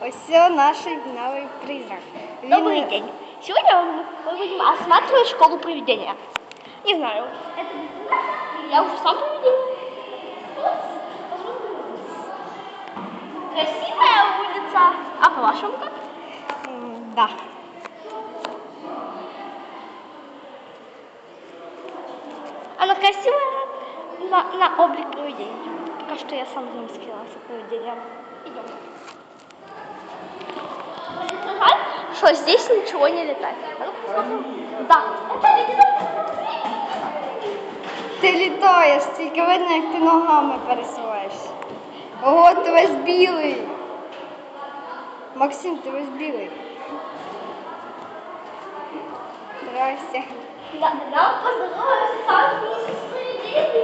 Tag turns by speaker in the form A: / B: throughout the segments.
A: Ось наш новий призрак. Він-
B: Добрый день. Сегодня мы будем осматривать школу привидения. Не знаю. Я уже сам привидение. Красивая улица. А по-вашему как?
A: Да.
B: Она красивая на, на облик привидения. Пока что я сам не скрылась с привидением. Идем. Жаль, что здесь ничего не летает. А ну посмотрим. Да, это ледяной
A: Ти літаєш, тільки видно, як ти ногами пересуваєшся. Ого, ти весь білий. Максим, ти весь білий. Здрасте.
B: Да, нам поздоровалась сам миссис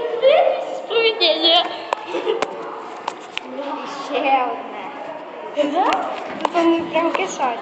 A: ще одне. Вони прям кишать.